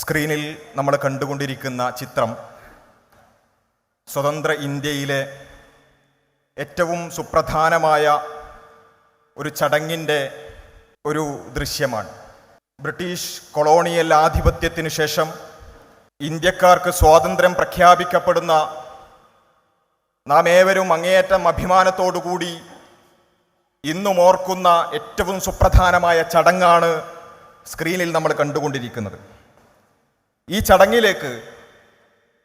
സ്ക്രീനിൽ നമ്മൾ കണ്ടുകൊണ്ടിരിക്കുന്ന ചിത്രം സ്വതന്ത്ര ഇന്ത്യയിലെ ഏറ്റവും സുപ്രധാനമായ ഒരു ചടങ്ങിന്റെ ഒരു ദൃശ്യമാണ്. ബ്രിട്ടീഷ് കൊളോണിയൽ ആധിപത്യത്തിനു ശേഷം ഇന്ത്യക്കാർക്ക് സ്വാതന്ത്ര്യം പ്രഖ്യാപിക്കപ്പെടുന്ന നാം ഏവരും അങ്ങേയറ്റം അഭിമാനത്തോടുകൂടി ഇന്നും ഓർക്കുന്ന ഏറ്റവും സുപ്രധാനമായ ചടങ്ങാണ് സ്ക്രീനിൽ നമ്മൾ കണ്ടുകൊണ്ടിരിക്കുന്നത്. ഈ ചടങ്ങിലേക്ക്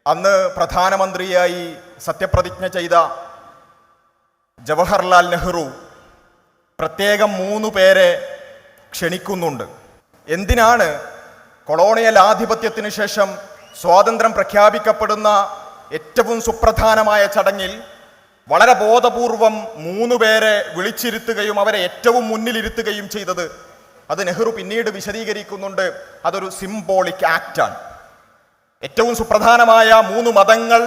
അന്ന് പ്രധാനമന്ത്രിയായി സത്യപ്രതിജ്ഞ ചെയ്ത ജവഹർലാൽ നെഹ്റു പ്രത്യേകം മൂന്ന് പേരെ ക്ഷണിക്കുന്നുണ്ട്. എന്തിനാണ് കൊളോണിയൽ ആധിപത്യത്തിന് ശേഷം സ്വാതന്ത്ര്യം പ്രഖ്യാപിക്കപ്പെടുന്ന ഏറ്റവും സുപ്രധാനമായ ചടങ്ങിൽ വളരെ ബോധപൂർവം മൂന്ന് പേരെ വിളിച്ചിരുത്തുകയും അവരെ ഏറ്റവും മുന്നിലിരുത്തുകയും ചെയ്തത് അത് നെഹ്റു പിന്നീട് വിശദീകരിക്കുന്നുണ്ട്. അതൊരു സിംബോളിക് ആക്റ്റാണ് ഏറ്റവും സുപ്രധാനമായ മൂന്ന് മതങ്ങൾ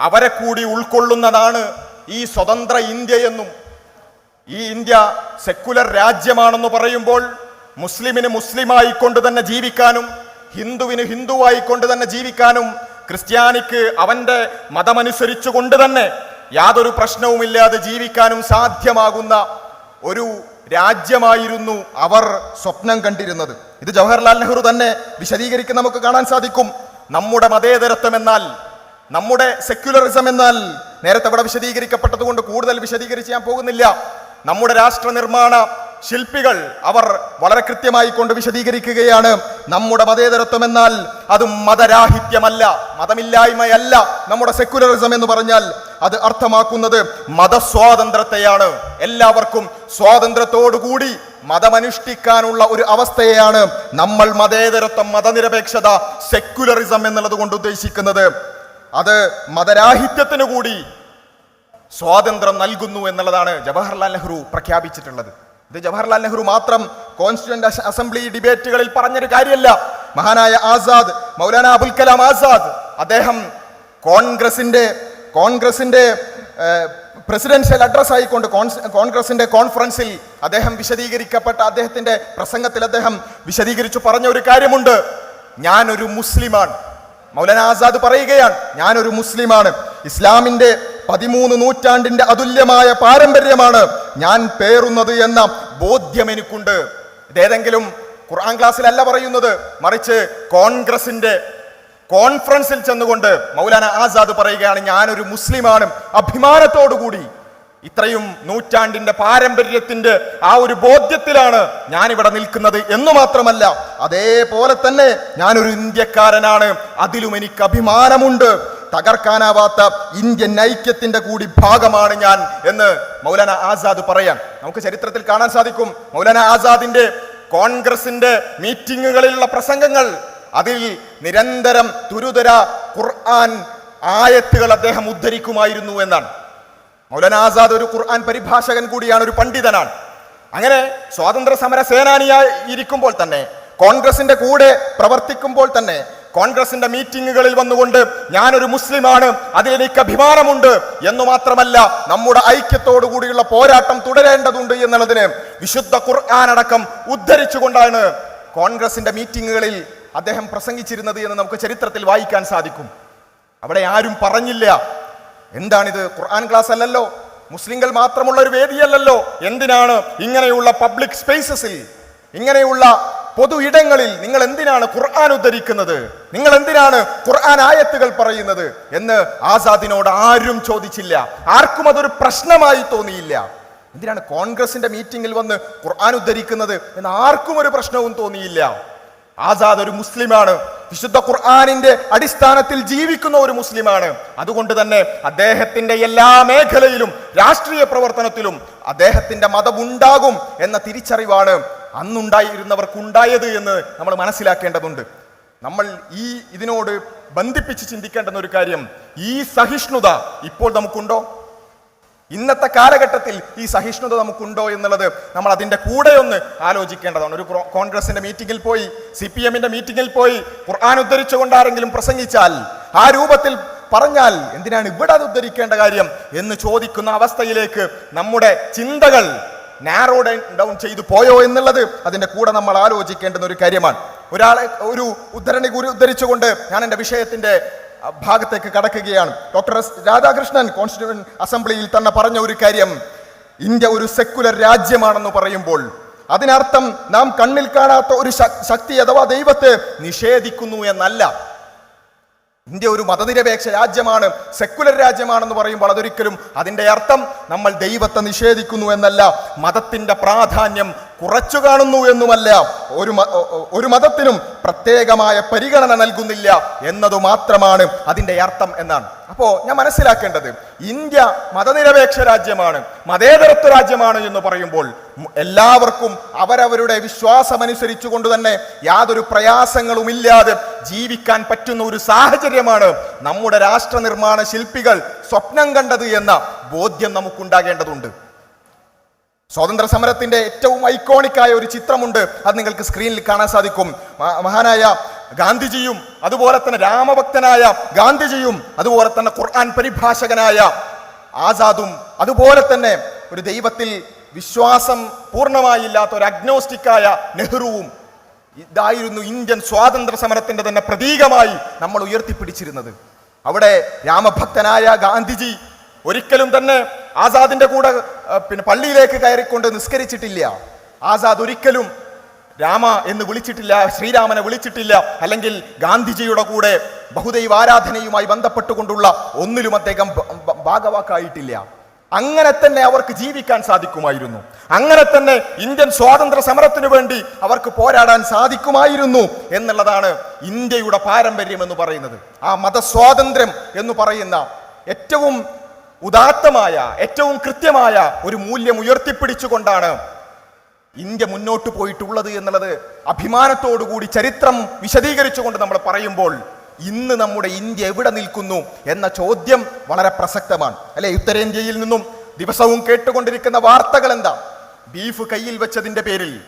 അവരെ കൂടി ഉൾക്കൊള്ളുന്നതാണ് ഈ സ്വതന്ത്ര ഇന്ത്യ എന്നും. ഈ ഇന്ത്യ സെക്കുലർ രാജ്യമാണെന്ന് പറയുമ്പോൾ മുസ്ലിമിന് മുസ്ലിമായിക്കൊണ്ട് തന്നെ ജീവിക്കാനും ഹിന്ദുവിന് ഹിന്ദുവായിക്കൊണ്ട് തന്നെ ജീവിക്കാനും ക്രിസ്ത്യാനിക്ക് അവന്റെ മതമനുസരിച്ചു കൊണ്ട് തന്നെ യാതൊരു പ്രശ്നവുമില്ലാതെ ജീവിക്കാനും സാധ്യമാകുന്ന ഒരു രാജ്യമായിരുന്നു അവർ സ്വപ്നം കണ്ടിരുന്നത്. ഇത് ജവഹർലാൽ നെഹ്റു തന്നെ വിശദീകരിക്കുന്ന നമുക്ക് കാണാൻ സാധിക്കും. നമ്മുടെ മതേതരത്വം എന്നാൽ നമ്മുടെ സെക്യുലറിസം എന്നാൽ നേരത്തെ ഇവിടെ വിശദീകരിക്കപ്പെട്ടതുകൊണ്ട് കൂടുതൽ വിശദീകരിച്ച് ഞാൻ പോകുന്നില്ല. നമ്മുടെ രാഷ്ട്ര നിർമ്മാണ ശില്പികൾ അവർ വളരെ കൃത്യമായി കൊണ്ട് വിശദീകരിക്കുകയാണ്. നമ്മുടെ മതേതരത്വം എന്നാൽ അത് മതരാഹിത്യമല്ല മതമില്ലായ്മയല്ല. നമ്മുടെ സെക്യുലറിസം എന്ന് പറഞ്ഞാൽ അത് അർത്ഥമാക്കുന്നത് മതസ്വാതന്ത്ര്യത്തെയാണ്. എല്ലാവർക്കും സ്വാതന്ത്ര്യത്തോടുകൂടി മതമനുഷ്ഠിക്കാനുള്ള ഒരു അവസ്ഥയെയാണ് നമ്മൾ മതേതരത്വം മതനിരപേക്ഷത സെക്യുലറിസം എന്നുള്ളത് കൊണ്ട് ഉദ്ദേശിക്കുന്നത്. അത് മതരാഹിത്യത്തിനു കൂടി സ്വാതന്ത്ര്യം നൽകുന്നു എന്നുള്ളതാണ് ജവഹർലാൽ നെഹ്റു പ്രഖ്യാപിച്ചിട്ടുള്ളത്. ഇത് ജവഹർലാൽ നെഹ്റു മാത്രം കോൺസ്റ്റിറ്റ്യൂന്റ് അസംബ്ലി ഡിബേറ്റുകളിൽ പറഞ്ഞൊരു കാര്യമല്ല. മഹാനായ ആസാദ് മൗലാന അബുൽ കലാം ആസാദ് അദ്ദേഹം കോൺഗ്രസിന്റെ കോൺഗ്രസിന്റെ പ്രസിഡൻഷ്യൽ അഡ്രസ് ആയിക്കൊണ്ട് കോൺഗ്രസിന്റെ കോൺഫറൻസിൽ അദ്ദേഹം വിശദീകരിക്കപ്പെട്ട അദ്ദേഹത്തിന്റെ പ്രസംഗത്തിൽ അദ്ദേഹം വിശദീകരിച്ചു പറഞ്ഞ ഒരു കാര്യമുണ്ട്. ഞാനൊരു മുസ്ലിമാണ്. മൗലാന ആസാദ് പറയുകയാണ് ഞാനൊരു മുസ്ലിമാണ്. ഇസ്ലാമിന്റെ പതിമൂന്ന് നൂറ്റാണ്ടിന്റെ അതുല്യമായ പാരമ്പര്യമാണ് ഞാൻ പേറുന്നത് എന്ന ബോധ്യം എനിക്കുണ്ട്. ഇതേതെങ്കിലും ഖുർആൻ ക്ലാസ്സിലല്ല പറയുന്നത്. മറിച്ച് കോൺഗ്രസിന്റെ കോൺഫറൻസിൽ ചെന്നുകൊണ്ട് മൗലാന ആസാദ് പറയുകയാണ് ഞാനൊരു മുസ്ലിമാണ്. അഭിമാനത്തോടുകൂടി ഇത്രയും നൂറ്റാണ്ടിന്റെ പാരമ്പര്യത്തിന്റെ ആ ഒരു ബോധ്യത്തിലാണ് ഞാൻ ഇവിടെ നിൽക്കുന്നത് എന്ന് മാത്രമല്ല അതേപോലെ തന്നെ ഞാനൊരു ഇന്ത്യക്കാരനാണ്. അതിലും എനിക്ക് അഭിമാനമുണ്ട്. തകർക്കാനാവാത്ത ഇന്ത്യൻ ഐക്യത്തിന്റെ കൂടി ഭാഗമാണ് ഞാൻ എന്ന് മൗലാന ആസാദ് പറയാം നമുക്ക് ചരിത്രത്തിൽ കാണാൻ സാധിക്കും. മൗലാന ആസാദിന്റെ കോൺഗ്രസിന്റെ മീറ്റിങ്ങുകളിലുള്ള പ്രസംഗങ്ങൾ അതിൽ നിരന്തരം തുരുതര ഖുർആൻ ആയത്തുകൾ അദ്ദേഹം ഉദ്ധരിക്കുമായിരുന്നു എന്നാണ്. മൗലാന ആസാദ് ഒരു ഖുർആൻ പരിഭാഷകൻ കൂടിയാണ് ഒരു പണ്ഡിതനാണ്. അങ്ങനെ സ്വാതന്ത്ര്യ സമര സേനാനിയായി ഇരിക്കുമ്പോൾ തന്നെ കോൺഗ്രസിന്റെ കൂടെ പ്രവർത്തിക്കുമ്പോൾ തന്നെ കോൺഗ്രസിന്റെ മീറ്റിങ്ങുകളിൽ വന്നുകൊണ്ട് ഞാനൊരു മുസ്ലിമാണ് അതിലെനിക്ക് അഭിമാനമുണ്ട് എന്ന് മാത്രമല്ല നമ്മുടെ ഐക്യത്തോടു കൂടിയുള്ള പോരാട്ടം തുടരേണ്ടതുണ്ട് എന്നുള്ളതിന് വിശുദ്ധ ഖുർആൻ അടക്കം ഉദ്ധരിച്ചുകൊണ്ടാണ് കോൺഗ്രസിന്റെ മീറ്റിങ്ങുകളിൽ അദ്ദേഹം പ്രസംഗിച്ചിരുന്നത് എന്ന് നമുക്ക് ചരിത്രത്തിൽ വായിക്കാൻ സാധിക്കും. അവിടെ ആരും പറഞ്ഞില്ല എന്താണിത്? ഖുർആൻ ക്ലാസ് അല്ലല്ലോ? മുസ്ലിങ്ങൾ മാത്രമുള്ള ഒരു വേദിയല്ലല്ലോ? എന്തിനാണ് ഇങ്ങനെയുള്ള പബ്ലിക് സ്പേസസിൽ ഇങ്ങനെയുള്ള പൊതു ഇടങ്ങളിൽ നിങ്ങൾ എന്തിനാണ് ഖുർആൻ ഉദ്ധരിക്കുന്നത്? നിങ്ങൾ എന്തിനാണ് ഖുർആൻ ആയത്തുകൾ പറയുന്നത്? എന്ന് ആസാദിനോട് ആരും ചോദിച്ചില്ല. ആർക്കും അതൊരു പ്രശ്നമായി തോന്നിയില്ല. എന്തിനാണ് കോൺഗ്രസിന്റെ മീറ്റിംഗിൽ വന്ന് ഖുർആൻ ഉദ്ധരിക്കുന്നത് എന്ന് ആർക്കും ഒരു പ്രശ്നവും തോന്നിയില്ല. ആസാദ് ഒരു മുസ്ലിമാണ്. വിശുദ്ധ ഖുർആാനിന്റെ അടിസ്ഥാനത്തിൽ ജീവിക്കുന്ന ഒരു മുസ്ലിമാണ്. അതുകൊണ്ട് തന്നെ അദ്ദേഹത്തിന്റെ എല്ലാ മേഖലയിലും രാഷ്ട്രീയ പ്രവർത്തനത്തിലും അദ്ദേഹത്തിന്റെ മതമുണ്ടാകും എന്ന തിരിച്ചറിവാണ് അന്നുണ്ടായിരുന്നവർക്കുണ്ടായത് എന്ന് നമ്മൾ മനസ്സിലാക്കേണ്ടതുണ്ട്. നമ്മൾ ഈ ഇതിനോട് ബന്ധിപ്പിച്ച് ചിന്തിക്കേണ്ടുന്ന ഒരു കാര്യം ഈ സഹിഷ്ണുത ഇപ്പോൾ നമുക്കുണ്ടോ? ഇന്നത്തെ കാലഘട്ടത്തിൽ ഈ സഹിഷ്ണുത നമുക്കുണ്ടോ എന്നുള്ളത് നമ്മൾ അതിന്റെ കൂടെ ഒന്ന് ആലോചിക്കേണ്ടതാണ്. ഒരു കോൺഗ്രസിന്റെ മീറ്റിംഗിൽ പോയി സി പി എമ്മിന്റെ മീറ്റിംഗിൽ പോയി ഖുർആൻ ഉദ്ധരിച്ചുകൊണ്ട് ആരെങ്കിലും പ്രസംഗിച്ചാൽ ആ രൂപത്തിൽ പറഞ്ഞാൽ എന്തിനാണ് ഇവിടെ അത് ഉദ്ധരിക്കേണ്ട കാര്യം എന്ന് ചോദിക്കുന്ന അവസ്ഥയിലേക്ക് നമ്മുടെ ചിന്തകൾ നാരോ ഡൗൺ ചെയ്തു പോയോ എന്നുള്ളത് അതിന്റെ കൂടെ നമ്മൾ ആലോചിക്കേണ്ടുന്ന ഒരു കാര്യമാണ്. ഒരാളെ ഒരു ഉദ്ധരണി കുറി ഉദ്ധരിച്ചുകൊണ്ട് ഞാൻ എന്റെ വിഷയത്തിന്റെ ഭാഗത്തേക്ക് കടക്കുകയാണ്. ഡോക്ടർ രാധാകൃഷ്ണൻ കോൺസ്റ്റിറ്റ്യൂഷൻ അസംബ്ലിയിൽ തന്നെ പറഞ്ഞ ഒരു കാര്യം ഇന്ത്യ ഒരു സെക്കുലർ രാജ്യമാണെന്ന് പറയുമ്പോൾ അതിനർത്ഥം നാം കണ്ണിൽ കാണാത്ത ഒരു ശക്തി അഥവാ ദൈവത്തെ നിഷേധിക്കുന്നു എന്നല്ല. ഇന്ത്യ ഒരു മതനിരപേക്ഷ രാജ്യമാണ് സെക്കുലർ രാജ്യമാണെന്ന് പറയുമ്പോൾ അതൊരിക്കലും അതിന്റെ അർത്ഥം നമ്മൾ ദൈവത്തെ നിഷേധിക്കുന്നു എന്നല്ല. മതത്തിന്റെ പ്രാധാന്യം കുറച്ചു കാണുന്നു എന്നുമല്ല ഒരു ഒരു മതത്തിനും പ്രത്യേകമായ പരിഗണന നൽകുന്നില്ല എന്നതു മാത്രമാണ് അതിന്റെ അർത്ഥം എന്നാണ്. അപ്പോൾ ഞാൻ മനസ്സിലാക്കേണ്ടത് ഇന്ത്യ മതനിരപേക്ഷ രാജ്യമാണ് മതേതരത്വ രാജ്യമാണ് എന്ന് പറയുമ്പോൾ എല്ലാവർക്കും അവരവരുടെ വിശ്വാസമനുസരിച്ചു കൊണ്ട് തന്നെ യാതൊരു പ്രയാസങ്ങളുമില്ലാതെ ജീവിക്കാൻ പറ്റുന്ന ഒരു സാഹചര്യമാണ് നമ്മുടെ രാഷ്ട്ര നിർമ്മാണ ശില്പികൾ സ്വപ്നം കണ്ടത് എന്ന ബോധ്യം നമുക്കുണ്ടാകേണ്ടതുണ്ട്. സ്വാതന്ത്ര്യ സമരത്തിന്റെ ഏറ്റവും ഐക്കോണിക്കായ ഒരു ചിത്രമുണ്ട്. അത് നിങ്ങൾക്ക് സ്ക്രീനിൽ കാണാൻ സാധിക്കും. മഹാനായ ഗാന്ധിജിയും അതുപോലെ തന്നെ രാമഭക്തനായ ഗാന്ധിജിയും അതുപോലെ തന്നെ ഖുർആൻ പരിഭാഷകനായ ആസാദും അതുപോലെ തന്നെ ഒരു ദൈവത്തിൽ വിശ്വാസം പൂർണമായില്ലാത്ത ഒരു അഗ്നോസ്റ്റിക്കായ നെഹ്റുവും ഇതായിരുന്നു ഇന്ത്യൻ സ്വാതന്ത്ര്യ സമരത്തിന്റെ തന്നെ പ്രതീകമായി നമ്മൾ ഉയർത്തിപ്പിടിച്ചിരുന്നത്. അവിടെ രാമഭക്തനായ ഗാന്ധിജി ഒരിക്കലും തന്നെ ആസാദിന്റെ കൂടെ പിന്നെ പള്ളിയിലേക്ക് കയറിക്കൊണ്ട് നിസ്കരിച്ചിട്ടില്ല. ആസാദ് ഒരിക്കലും രാമ എന്ന് വിളിച്ചിട്ടില്ല ശ്രീരാമനെ വിളിച്ചിട്ടില്ല അല്ലെങ്കിൽ ഗാന്ധിജിയുടെ കൂടെ ബഹുദൈവ ആരാധനയുമായി ബന്ധപ്പെട്ടുകൊണ്ടുള്ള ഒന്നിലും അദ്ദേഹം ഭാഗവാക്കായിട്ടില്ല. അങ്ങനെ തന്നെ അവർക്ക് ജീവിക്കാൻ സാധിക്കുമായിരുന്നു. അങ്ങനെ തന്നെ ഇന്ത്യൻ സ്വാതന്ത്ര്യ സമരത്തിനു വേണ്ടി അവർക്ക് പോരാടാൻ സാധിക്കുമായിരുന്നു എന്നുള്ളതാണ് ഇന്ത്യയുടെ പാരമ്പര്യം എന്ന് പറയുന്നത്. ആ മതസ്വാതന്ത്ര്യം എന്ന് പറയുന്ന ഏറ്റവും ഉദാത്തമായ ഏറ്റവും കൃത്യമായ ഒരു മൂല്യം ഉയർത്തിപ്പിടിച്ചുകൊണ്ടാണ് ഇന്ത്യ മുന്നോട്ട് പോയിട്ടുള്ളത് എന്നുള്ളത് അഭിമാനത്തോടുകൂടി ചരിത്രം വിശദീകരിച്ചുകൊണ്ട് നമ്മൾ പറയുമ്പോൾ ഇന്ന് നമ്മുടെ ഇന്ത്യ എവിടെ നിൽക്കുന്നു എന്ന ചോദ്യം വളരെ പ്രസക്തമാണ്. അല്ലെ? ഉത്തരേന്ത്യയിൽ നിന്നും ദിവസവും കേട്ടുകൊണ്ടിരിക്കുന്ന വാർത്തകൾ എന്താ? ബീഫ് കയ്യിൽ വെച്ചതിന്റെ പേരിൽ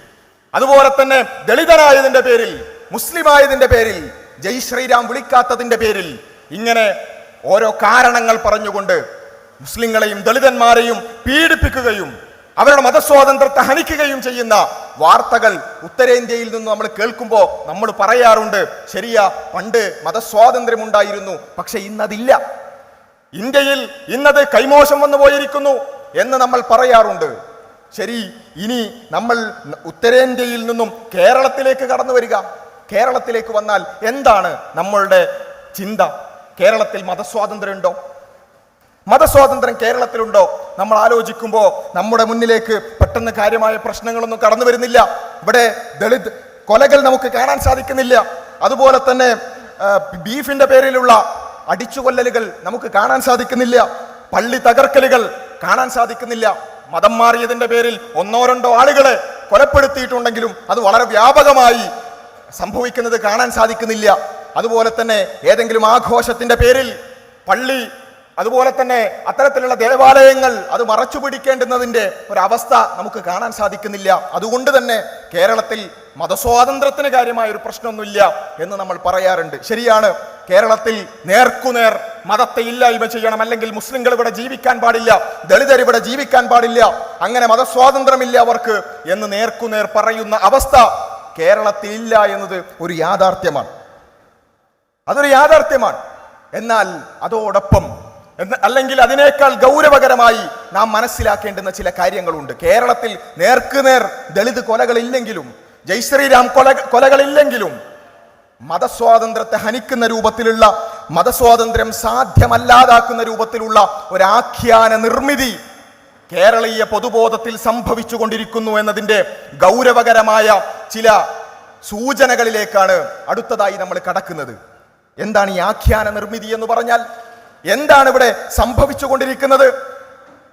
അതുപോലെ തന്നെ ദളിതനായതിന്റെ പേരിൽ മുസ്ലിമായതിന്റെ പേരിൽ ജയ് ശ്രീരാം വിളിക്കാത്തതിന്റെ പേരിൽ ഇങ്ങനെ ഓരോ കാരണങ്ങൾ പറഞ്ഞുകൊണ്ട് മുസ്ലിങ്ങളെയും ദളിതന്മാരെയും പീഡിപ്പിക്കുകയും അവരുടെ മതസ്വാതന്ത്ര്യത്തെ ഹനിക്കുകയും ചെയ്യുന്ന വാർത്തകൾ ഉത്തരേന്ത്യയിൽ നിന്ന് നമ്മൾ കേൾക്കുമ്പോൾ നമ്മൾ പറയാറുണ്ട് ശരിയാ പണ്ട് മതസ്വാതന്ത്ര്യം ഉണ്ടായിരുന്നു പക്ഷെ ഇന്നതില്ല. ഇന്ത്യയിൽ ഇന്നത് കൈമോശം വന്നു പോയിരിക്കുന്നു എന്ന് നമ്മൾ പറയാറുണ്ട്. ശരി ഇനി നമ്മൾ ഉത്തരേന്ത്യയിൽ നിന്നും കേരളത്തിലേക്ക് കടന്നു വരിക. കേരളത്തിലേക്ക് വന്നാൽ എന്താണ് നമ്മളുടെ ചിന്ത? കേരളത്തിൽ മതസ്വാതന്ത്ര്യം ഉണ്ടോ മതസ്വാതന്ത്ര്യം കേരളത്തിലുണ്ടോ? നമ്മൾ ആലോചിക്കുമ്പോൾ നമ്മുടെ മുന്നിലേക്ക് പെട്ടെന്ന് കാര്യമായ പ്രശ്നങ്ങളൊന്നും കടന്നു വരുന്നില്ല. ഇവിടെ ദളിത് കൊലകൾ നമുക്ക് കാണാൻ സാധിക്കുന്നില്ല. അതുപോലെ തന്നെ ബീഫിന്റെ പേരിലുള്ള അടിച്ചുകൊല്ലലുകൾ നമുക്ക് കാണാൻ സാധിക്കുന്നില്ല. പള്ളി തകർക്കലുകൾ കാണാൻ സാധിക്കുന്നില്ല. മതം മാറിയതിന്റെ പേരിൽ ഒന്നോ രണ്ടോ ആളുകളെ കൊലപ്പെടുത്തിയിട്ടുണ്ടെങ്കിലും അത് വളരെ വ്യാപകമായി സംഭവിക്കുന്നത് കാണാൻ സാധിക്കുന്നില്ല. അതുപോലെ തന്നെ ഏതെങ്കിലും ആഘോഷത്തിന്റെ പേരിൽ പള്ളി അതുപോലെ തന്നെ അത്തരത്തിലുള്ള ദേവാലയങ്ങൾ അത് മറച്ചു പിടിക്കേണ്ടുന്നതിന്റെ ഒരവസ്ഥ നമുക്ക് കാണാൻ സാധിക്കുന്നില്ല. അതുകൊണ്ട് തന്നെ കേരളത്തിൽ മതസ്വാതന്ത്ര്യത്തിന് കാര്യമായ ഒരു പ്രശ്നമൊന്നുമില്ല എന്ന് നമ്മൾ പറയാറുണ്ട്. ശരിയാണ് കേരളത്തിൽ നേർക്കുനേർ മതത്തെ ഇല്ലായ്മ ചെയ്യണം അല്ലെങ്കിൽ മുസ്ലിങ്ങൾ ഇവിടെ ജീവിക്കാൻ പാടില്ല ദളിതർ ഇവിടെ ജീവിക്കാൻ പാടില്ല അങ്ങനെ മതസ്വാതന്ത്ര്യമില്ല അവർക്ക് എന്ന് നേർക്കുനേർ പറയുന്ന അവസ്ഥ കേരളത്തിൽ ഇല്ല എന്നത് ഒരു യാഥാർത്ഥ്യമാണ്. അതൊരു യാഥാർത്ഥ്യമാണ്. എന്നാൽ അതോടൊപ്പം അല്ലെങ്കിൽ അതിനേക്കാൾ ഗൗരവകരമായി നാം മനസ്സിലാക്കേണ്ടുന്ന ചില കാര്യങ്ങളുണ്ട്. കേരളത്തിൽ നേർക്കുനേർ ദളിത് കൊലകളില്ലെങ്കിലും ജയ്ശ്രീരാം കൊല കൊലകളില്ലെങ്കിലും മതസ്വാതന്ത്ര്യത്തെ ഹനിക്കുന്ന രൂപത്തിലുള്ള മതസ്വാതന്ത്ര്യം സാധ്യമല്ലാതാക്കുന്ന രൂപത്തിലുള്ള ഒരാഖ്യാന നിർമ്മിതി കേരളീയ പൊതുബോധത്തിൽ സംഭവിച്ചു കൊണ്ടിരിക്കുന്നു എന്നതിന്റെ ഗൗരവകരമായ ചില സൂചനകളിലേക്കാണ് അടുത്തതായി നമ്മൾ കടക്കുന്നത്. എന്താണ് ഈ ആഖ്യാന നിർമ്മിതി എന്ന് പറഞ്ഞാൽ? എന്താണ് ഇവിടെ സംഭവിച്ചുകൊണ്ടിരിക്കുന്നത്?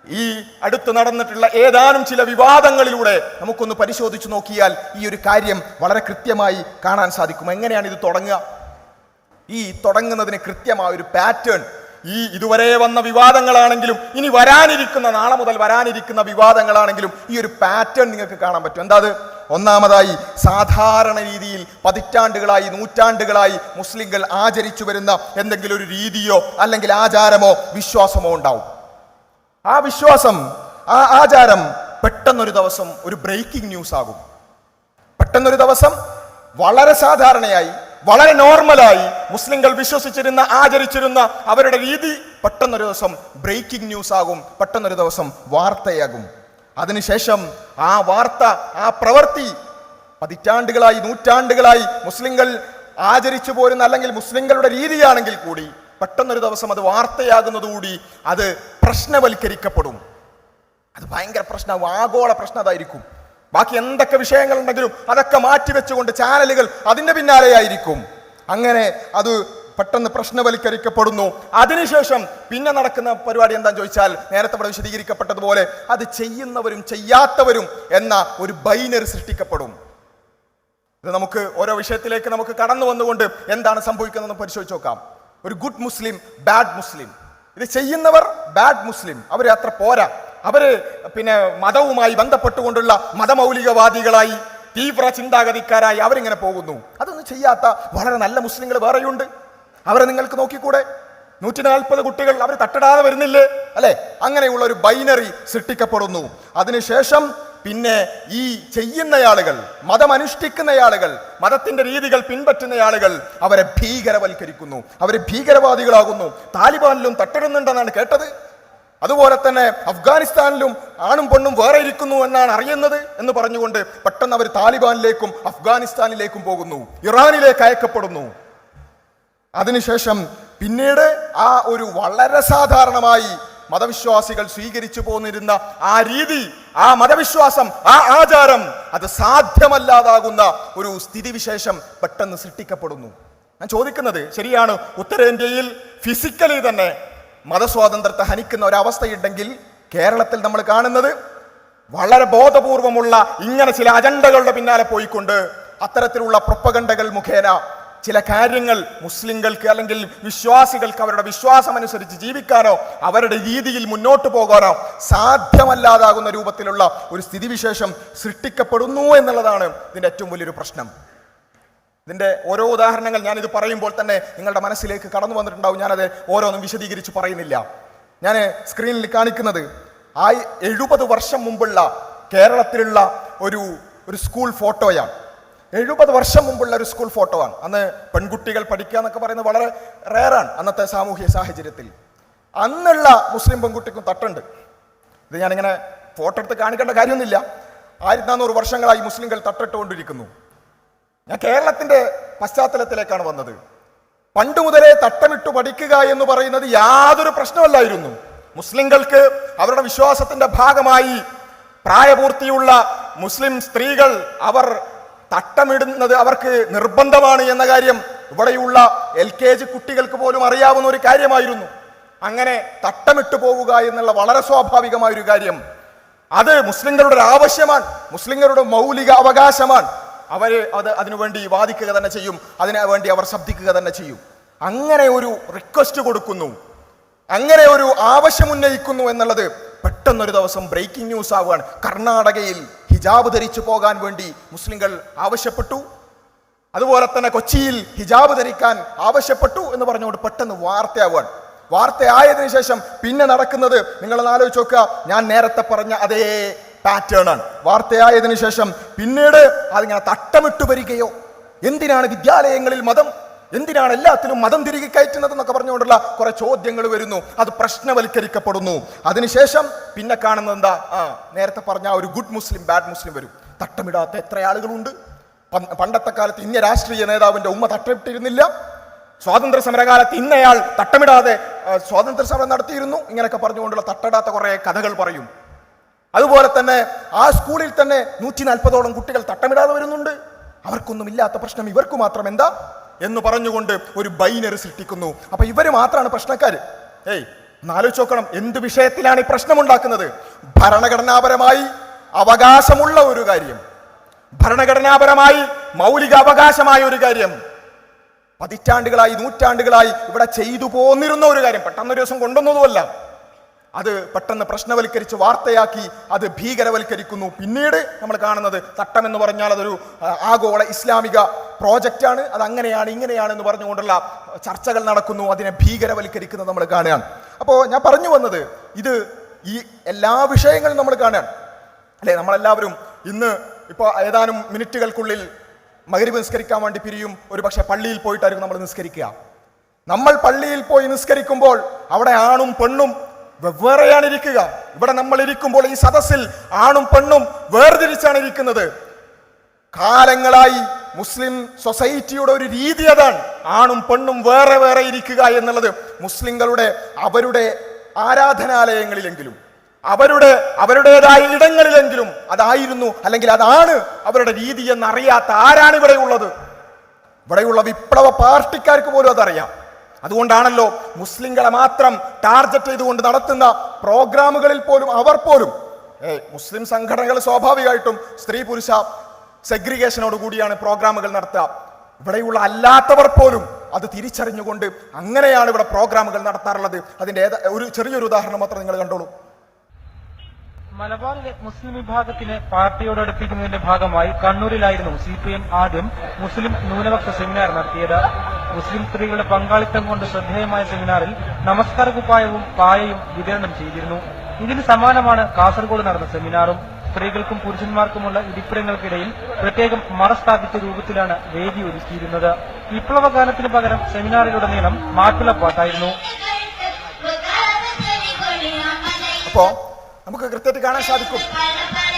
ഈ അടുത്ത് നടന്നിട്ടുള്ള ഏതാനും ചില വിവാദങ്ങളിലൂടെ നമുക്കൊന്ന് പരിശോധിച്ചു നോക്കിയാൽ ഈ ഒരു കാര്യം വളരെ കൃത്യമായി കാണാൻ സാധിക്കും. എങ്ങനെയാണ് ഇത് തുടങ്ങുക? ഈ തുടങ്ങുന്നതിന് കൃത്യമായ ഒരു പാറ്റേൺ. ഈ ഇതുവരെ വന്ന വിവാദങ്ങളാണെങ്കിലും ഇനി വരാനിരിക്കുന്ന നാളെ മുതൽ വരാനിരിക്കുന്ന വിവാദങ്ങളാണെങ്കിലും ഈ ഒരു പാറ്റേൺ നിങ്ങൾക്ക് കാണാൻ പറ്റും. എന്താ അത്? ഒന്നാമതായി സാധാരണ രീതിയിൽ പതിറ്റാണ്ടുകളായി നൂറ്റാണ്ടുകളായി മുസ്ലിങ്ങൾ ആചരിച്ചു വരുന്ന എന്തെങ്കിലും ഒരു രീതിയോ അല്ലെങ്കിൽ ആചാരമോ വിശ്വാസമോ ഉണ്ടാവും. ആ വിശ്വാസം ആ ആചാരം പെട്ടെന്നൊരു ദിവസം ഒരു ബ്രേക്കിംഗ് ന്യൂസ് ആകും. പെട്ടെന്നൊരു ദിവസം വളരെ സാധാരണയായി വളരെ നോർമലായി മുസ്ലിങ്ങൾ വിശ്വസിച്ചിരുന്ന ആചരിച്ചിരുന്ന അവരുടെ രീതി പെട്ടെന്നൊരു ദിവസം ബ്രേക്കിംഗ് ന്യൂസ് ആകും പെട്ടെന്നൊരു ദിവസം വാർത്തയാകും. അതിനുശേഷം ആ വാർത്ത ആ പ്രവൃത്തി പതിറ്റാണ്ടുകളായി നൂറ്റാണ്ടുകളായി മുസ്ലിങ്ങൾ ആചരിച്ചു പോരുന്ന അല്ലെങ്കിൽ മുസ്ലിങ്ങളുടെ രീതിയാണെങ്കിൽ കൂടി പെട്ടെന്നൊരു ദിവസം അത് വാർത്തയാകുന്നതുകൂടി അത് പ്രശ്നവൽക്കരിക്കപ്പെടും. അത് ഭയങ്കര പ്രശ്നമാകും ആഗോള പ്രശ്നം അതായിരിക്കും. ബാക്കി എന്തൊക്കെ വിഷയങ്ങളുണ്ടെങ്കിലും അതൊക്കെ മാറ്റിവെച്ചുകൊണ്ട് ചാനലുകൾ അതിന്റെ പിന്നാലെയായിരിക്കും. അങ്ങനെ അത് പെട്ടെന്ന് പ്രശ്നവൽക്കരിക്കപ്പെടുന്നു. അതിനുശേഷം പിന്നെ നടക്കുന്ന പരിപാടി എന്താണെന്ന് ചോദിച്ചാൽ നേരത്തെ ഇവിടെ വിശദീകരിക്കപ്പെട്ടതുപോലെ അത് ചെയ്യുന്നവരും ചെയ്യാത്തവരും എന്ന ഒരു ബൈനറി സൃഷ്ടിക്കപ്പെടും. ഇത് നമുക്ക് ഓരോ വിഷയത്തിലേക്ക് നമുക്ക് കടന്നു വന്നുകൊണ്ട് എന്താണ് സംഭവിക്കുന്നതെന്ന് പരിശോധിച്ച് നോക്കാം. ഒരു ഗുഡ് മുസ്ലിം ബാഡ് മുസ്ലിം ഇത് ചെയ്യുന്നവർ ബാഡ് മുസ്ലിം അവർ അത്ര പോരാ. അവർ പിന്നെ മതവുമായി ബന്ധപ്പെട്ടുകൊണ്ടുള്ള മതമൗലികവാദികളായി തീവ്ര ചിന്താഗതിക്കാരായി അവരിങ്ങനെ പോകുന്നു. അതൊന്നും ചെയ്യാത്ത വളരെ നല്ല മുസ്ലിങ്ങൾ വേറെയുണ്ട്. അവരെ നിങ്ങൾക്ക് നോക്കിക്കൂടെ? നൂറ്റി നാൽപ്പത് കുട്ടികൾ അവർ തട്ടിടാതെ വരുന്നില്ലേ? അല്ലെ? അങ്ങനെയുള്ള ഒരു ബൈനറി സൃഷ്ടിക്കപ്പെടുന്നു. അതിനുശേഷം പിന്നെ ഈ ചെയ്യുന്ന ആളുകൾ മതമനുഷ്ഠിക്കുന്ന ആളുകൾ മതത്തിന്റെ രീതികൾ പിൻപറ്റുന്ന ആളുകൾ അവരെ ഭീകരവൽക്കരിക്കുന്നു. അവരെ ഭീകരവാദികളാകുന്നു. താലിബാനിലും തട്ടിടുന്നുണ്ടെന്നാണ് കേട്ടത്. അതുപോലെ തന്നെ അഫ്ഗാനിസ്ഥാനിലും ആണും പെണ്ണും വേറെ ഇരിക്കുന്നു എന്നാണ് അറിയുന്നത് എന്ന് പറഞ്ഞുകൊണ്ട് പെട്ടെന്ന് അവർ താലിബാനിലേക്കും അഫ്ഗാനിസ്ഥാനിലേക്കും പോകുന്നു. ഇറാനിലേക്ക് അയക്കപ്പെടുന്നു. അതിനുശേഷം പിന്നീട് ആ ഒരു വളരെ സാധാരണമായി മതവിശ്വാസികൾ സ്വീകരിച്ചു പോന്നിരുന്ന ആ രീതി ആ മതവിശ്വാസം ആ ആചാരം അത് സാധ്യമല്ലാതാകുന്ന ഒരു സ്ഥിതിവിശേഷം പെട്ടെന്ന് സൃഷ്ടിക്കപ്പെടുന്നു. ഞാൻ ചോദിക്കുന്നത് ശരിയാണ് ഉത്തരേന്ത്യയിൽ ഫിസിക്കലി തന്നെ മതസ്വാതന്ത്ര്യത്തെ ഹനിക്കുന്ന ഒരവസ്ഥയുണ്ടെങ്കിൽ കേരളത്തിൽ നമ്മൾ കാണുന്നത് വളരെ ബോധപൂർവമുള്ള ഇങ്ങനെ ചില അജണ്ടകളുടെ പിന്നാലെ പോയിക്കൊണ്ട് അത്തരത്തിലുള്ള പ്രൊപ്പഗണ്ടകൾ മുഖേന ചില കാര്യങ്ങൾ മുസ്ലിങ്ങൾക്ക് അല്ലെങ്കിൽ വിശ്വാസികൾക്ക് അവരുടെ വിശ്വാസം അനുസരിച്ച് ജീവിക്കാനോ അവരുടെ രീതിയിൽ മുന്നോട്ട് പോകാനോ സാധ്യമല്ലാതാകുന്ന രൂപത്തിലുള്ള ഒരു സ്ഥിതിവിശേഷം സൃഷ്ടിക്കപ്പെടുന്നു എന്നുള്ളതാണ് ഇതിന്റെ ഏറ്റവും വലിയൊരു പ്രശ്നം. ഇതിന്റെ ഓരോ ഉദാഹരണങ്ങൾ ഞാനിത് പറയുമ്പോൾ തന്നെ നിങ്ങളുടെ മനസ്സിലേക്ക് കടന്നു വന്നിട്ടുണ്ടാവും. ഞാനത് ഓരോന്നും വിശദീകരിച്ച് പറയുന്നില്ല. ഞാൻ സ്ക്രീനിൽ കാണിക്കുന്നത് ആ എഴുപത് വർഷം മുമ്പുള്ള കേരളത്തിലുള്ള ഒരു ഒരു സ്കൂൾ ഫോട്ടോയാണ് എഴുപത് വർഷം മുമ്പുള്ള ഒരു സ്കൂൾ ഫോട്ടോ ആണ്. അന്ന് പെൺകുട്ടികൾ പഠിക്കുക എന്നൊക്കെ പറയുന്നത് വളരെ റേറാണ് അന്നത്തെ സാമൂഹ്യ സാഹചര്യത്തിൽ. അന്നുള്ള മുസ്ലിം പെൺകുട്ടിക്കും തട്ടുണ്ട്. ഇത് ഞാനിങ്ങനെ ഫോട്ടോ എടുത്ത് കാണിക്കേണ്ട കാര്യമൊന്നുമില്ല. ആയിരത്തി നാനൂറ് വർഷങ്ങളായി മുസ്ലിങ്ങൾ തട്ടിട്ടുകൊണ്ടിരിക്കുന്നു. ഞാൻ കേരളത്തിന്റെ പശ്ചാത്തലത്തിലേക്കാണ് വന്നത്. പണ്ട് മുതലേ തട്ടമിട്ടു പഠിക്കുക എന്ന് പറയുന്നത് യാതൊരു പ്രശ്നമല്ലായിരുന്നു. മുസ്ലിംകൾക്ക് അവരുടെ വിശ്വാസത്തിന്റെ ഭാഗമായി പ്രായപൂർത്തിയുള്ള മുസ്ലിം സ്ത്രീകൾ അവർ തട്ടമിടുന്നത് അവർക്ക് നിർബന്ധമാണ് എന്ന കാര്യം ഇവിടെയുള്ള എൽ കെ ജി കുട്ടികൾക്ക് പോലും അറിയാവുന്ന ഒരു കാര്യമായിരുന്നു. അങ്ങനെ തട്ടമിട്ടു പോവുക എന്നുള്ള വളരെ സ്വാഭാവികമായ ഒരു കാര്യം. അത് മുസ്ലിങ്ങളുടെ ഒരു ആവശ്യമാണ് മുസ്ലിങ്ങളുടെ മൗലിക അവകാശമാണ്. അവർ അത് അതിനുവേണ്ടി വാദിക്കുക തന്നെ ചെയ്യും അതിനു വേണ്ടി അവർ ശബ്ദിക്കുക തന്നെ ചെയ്യും. അങ്ങനെ ഒരു റിക്വസ്റ്റ് കൊടുക്കുന്നു. അങ്ങനെ ഒരു ആവശ്യം ഉന്നയിക്കുന്നു എന്നുള്ളത് പെട്ടെന്നൊരു ദിവസം ബ്രേക്കിംഗ് ന്യൂസ് ആവുകയാണ്. കർണാടകയിൽ ഹിജാബ് ധരിച്ചു പോകാൻ വേണ്ടി മുസ്ലിങ്ങൾ ആവശ്യപ്പെട്ടു. അതുപോലെ തന്നെ കൊച്ചിയിൽ ഹിജാബ് ധരിക്കാൻ ആവശ്യപ്പെട്ടു എന്ന് പറഞ്ഞുകൊണ്ട് പെട്ടെന്ന് വാർത്തയാവുകയാണ് വാർത്തയായതിനു ശേഷം പിന്നെ നടക്കുന്നത് നിങ്ങൾ ആലോചിച്ച് നോക്കുക. ഞാൻ നേരത്തെ പറഞ്ഞ അതേ പാറ്റേൺ ആണ്. വാർത്തയായതിനു ശേഷം പിന്നീട് അതിങ്ങനെ തട്ടമിട്ട് വരികയോ എന്തിനാണ് വിദ്യാലയങ്ങളിൽ മതം എന്തിനാണ് എല്ലാത്തിലും മതം തിരികെ കയറ്റുന്നത് എന്നൊക്കെ പറഞ്ഞുകൊണ്ടുള്ള കുറെ ചോദ്യങ്ങൾ വരുന്നു. അത് പ്രശ്നവൽക്കരിക്കപ്പെടുന്നു. അതിനുശേഷം പിന്നെ കാണുന്നത് എന്താ? ആ നേരത്തെ പറഞ്ഞ ഒരു ഗുഡ് മുസ്ലിം ബാഡ് മുസ്ലിം വരും. തട്ടമിടാത്ത എത്ര ആളുകളുണ്ട്? പണ്ടത്തെ കാലത്ത് ഇന്ന രാഷ്ട്രീയ നേതാവിന്റെ ഉമ്മ തട്ടമിട്ടിരുന്നില്ല. സ്വാതന്ത്ര്യ സമരകാലത്ത് ഇന്നയാൾ തട്ടമിടാതെ സ്വാതന്ത്ര്യ സമരം നടത്തിയിരുന്നു. ഇങ്ങനെയൊക്കെ പറഞ്ഞുകൊണ്ടുള്ള തട്ടമിടാത്ത കുറെ കഥകൾ പറയും. അതുപോലെ തന്നെ ആ സ്കൂളിൽ തന്നെ നൂറ്റി നാൽപ്പതോളം കുട്ടികൾ തട്ടമിടാതെ വരുന്നുണ്ട്. അവർക്കൊന്നും ഇല്ലാത്ത പ്രശ്നം ഇവർക്ക് മാത്രം എന്താ? എന്ന് പറഞ്ഞുകൊണ്ട് ഒരു ബൈനറി സൃഷ്ടിക്കുന്നു. അപ്പൊ ഇവർ മാത്രമാണ് പ്രശ്നക്കാർ ഏയ് ഒന്ന് ചോക്കണം നോക്കണം. എന്ത് വിഷയത്തിലാണ് ഈ പ്രശ്നമുണ്ടാക്കുന്നത്? ഭരണഘടനാപരമായി അവകാശമുള്ള ഒരു കാര്യം. ഭരണഘടനാപരമായി മൗലിക അവകാശമായ ഒരു കാര്യം. പതിറ്റാണ്ടുകളായി നൂറ്റാണ്ടുകളായി ഇവിടെ ചെയ്തു പോന്നിരുന്ന ഒരു കാര്യം. പെട്ടെന്നൊരു ദിവസം കൊണ്ടുവന്നതുമല്ല. അത് പെട്ടെന്ന് പ്രശ്നവൽക്കരിച്ച് വാർത്തയാക്കി അത് ഭീകരവൽക്കരിക്കുന്നു. പിന്നീട് നമ്മൾ കാണുന്നത് തട്ടം എന്ന് പറഞ്ഞാൽ അതൊരു ആഗോള ഇസ്ലാമിക പ്രോജക്റ്റാണ്. അത് അങ്ങനെയാണ് ഇങ്ങനെയാണ് എന്ന് പറഞ്ഞുകൊണ്ടുള്ള ചർച്ചകൾ നടക്കുന്നു. അതിനെ ഭീകരവൽക്കരിക്കുന്നത് നമ്മൾ കാണുകയാണ്. അപ്പോൾ ഞാൻ പറഞ്ഞു വന്നത് ഇത് ഈ എല്ലാ വിഷയങ്ങളും നമ്മൾ കാണുകയാണ്. അല്ലെ നമ്മളെല്ലാവരും ഇന്ന് ഇപ്പോൾ ഏതാനും മിനിറ്റുകൾക്കുള്ളിൽ മകരിവ് നിസ്കരിക്കാൻ വേണ്ടി പിരിയും. ഒരു പക്ഷേ പള്ളിയിൽ പോയിട്ടായിരിക്കും നമ്മൾ നിസ്കരിക്കുക. നമ്മൾ പള്ളിയിൽ പോയി നിസ്കരിക്കുമ്പോൾ അവിടെ ആണും പെണ്ണും വെവ്വേറെയാണ് ഇരിക്കുക ഇവിടെ നമ്മൾ ഇരിക്കുമ്പോൾ ഈ സദസ്സിൽ ആണും പെണ്ണും വേർതിരിച്ചാണ് ഇരിക്കുന്നത് കാലങ്ങളായി മുസ്ലിം സൊസൈറ്റിയുടെ ഒരു രീതി അതാണ്. ആണും പെണ്ണും വേറെ വേറെ ഇരിക്കുക എന്നുള്ളത് മുസ്ലിങ്ങളുടെ അവരുടെ ആരാധനാലയങ്ങളിലെങ്കിലും അവരുടെ അവരുടേതായ ഇടങ്ങളിലെങ്കിലും അതായിരുന്നു അല്ലെങ്കിൽ അതാണ് അവരുടെ രീതി എന്നറിയാത്ത ആരാണ് ഇവിടെ ഉള്ളത് ഇവിടെയുള്ള വിപ്ലവ പാർട്ടിക്കാർക്ക് പോലും അതറിയാം. അതുകൊണ്ടാണല്ലോ മുസ്ലിങ്ങളെ മാത്രം ടാർഗറ്റ് ചെയ്തുകൊണ്ട് നടത്തുന്ന പ്രോഗ്രാമുകളിൽ പോലും അവർ പോലും മുസ്ലിം സംഘടനകൾ സ്വാഭാവികമായിട്ടും സ്ത്രീ പുരുഷ സെഗ്രിഗേഷനോട് കൂടിയാണ് പ്രോഗ്രാമുകൾ നടത്തുക. ഇവിടെയുള്ള അല്ലാത്തവർ പോലും അത് തിരിച്ചറിഞ്ഞുകൊണ്ട് അങ്ങനെയാണ് ഇവിടെ പ്രോഗ്രാമുകൾ നടത്താറുള്ളത്. അതിന്റെ ഒരു ചെറിയൊരു ഉദാഹരണം മാത്രം നിങ്ങൾ കണ്ടോളൂ. മലബാറിലെ മുസ്ലിം വിഭാഗത്തിനെ പാർട്ടിയോട് അടുപ്പിക്കുന്നതിന്റെ ഭാഗമായി കണ്ണൂരിലായിരുന്നു സി പി എം ആദ്യം മുസ്ലിം ന്യൂനപക്ഷ സെമിനാർ നടത്തിയത്. മുസ്ലിം സ്ത്രീകളുടെ പങ്കാളിത്തം കൊണ്ട് ശ്രദ്ധേയമായ സെമിനാറിൽ നമസ്കാര കുപ്പായവും പായയും വിതരണം ചെയ്തിരുന്നു. ഇതിന് സമാനമാണ് കാസർഗോഡ് നടന്ന സെമിനാറും. സ്ത്രീകൾക്കും പുരുഷന്മാർക്കുമുള്ള ഇരിപ്പിടങ്ങൾക്കിടയിൽ പ്രത്യേകം മറ സ്ഥാപിച്ച രൂപത്തിലാണ് വേദി ഒരുക്കിയിരുന്നത്. വിപ്ലവഗാനത്തിന് പകരം സെമിനാറിലുടനീളം മാപ്പിളപ്പാട്ടായിരുന്നു അപ്പോ നമുക്ക് കൃത്യമായിട്ട് കാണാൻ സാധിക്കും.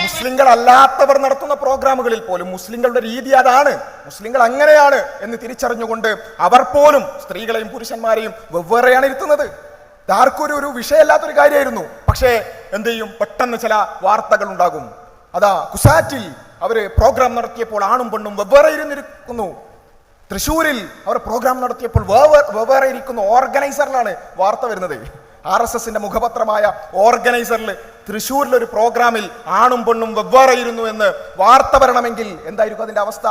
മുസ്ലിങ്ങൾ അല്ലാത്തവർ നടത്തുന്ന പ്രോഗ്രാമുകളിൽ പോലും മുസ്ലിങ്ങളുടെ രീതി അതാണ്. മുസ്ലിങ്ങൾ അങ്ങനെയാണ് എന്ന് തിരിച്ചറിഞ്ഞുകൊണ്ട് അവർ പോലും സ്ത്രീകളെയും പുരുഷന്മാരെയും വെവ്വേറെയാണ് ഇരുത്തുന്നത്. ആർക്കൊരു ആർക്കും ഒരു വിഷയമല്ലാത്തൊരു കാര്യമായിരുന്നു. പക്ഷേ എന്ത് ചെയ്യും? പെട്ടെന്ന് ചില വാർത്തകൾ ഉണ്ടാകും അതാ കുസാറ്റിൽ അവർ പ്രോഗ്രാം നടത്തിയപ്പോൾ ആണും പെണ്ണും വെവ്വേറെ ഇരുന്നിരിക്കുന്നു. തൃശ്ശൂരിൽ അവർ പ്രോഗ്രാം നടത്തിയപ്പോൾ വെവ്വേറെ ഇരിക്കുന്ന. ഓർഗനൈസറിലാണ് വാർത്ത വരുന്നത്. ആർ എസ് എസിന്റെ മുഖപത്രമായ ഓർഗനൈസറിൽ തൃശ്ശൂരിൽ ഒരു പ്രോഗ്രാമിൽ ആണും പെണ്ണും വെവ്വേറെയിരുന്നു എന്ന് വാർത്ത വരണമെങ്കിൽ എന്തായിരിക്കും അതിന്റെ അവസ്ഥ?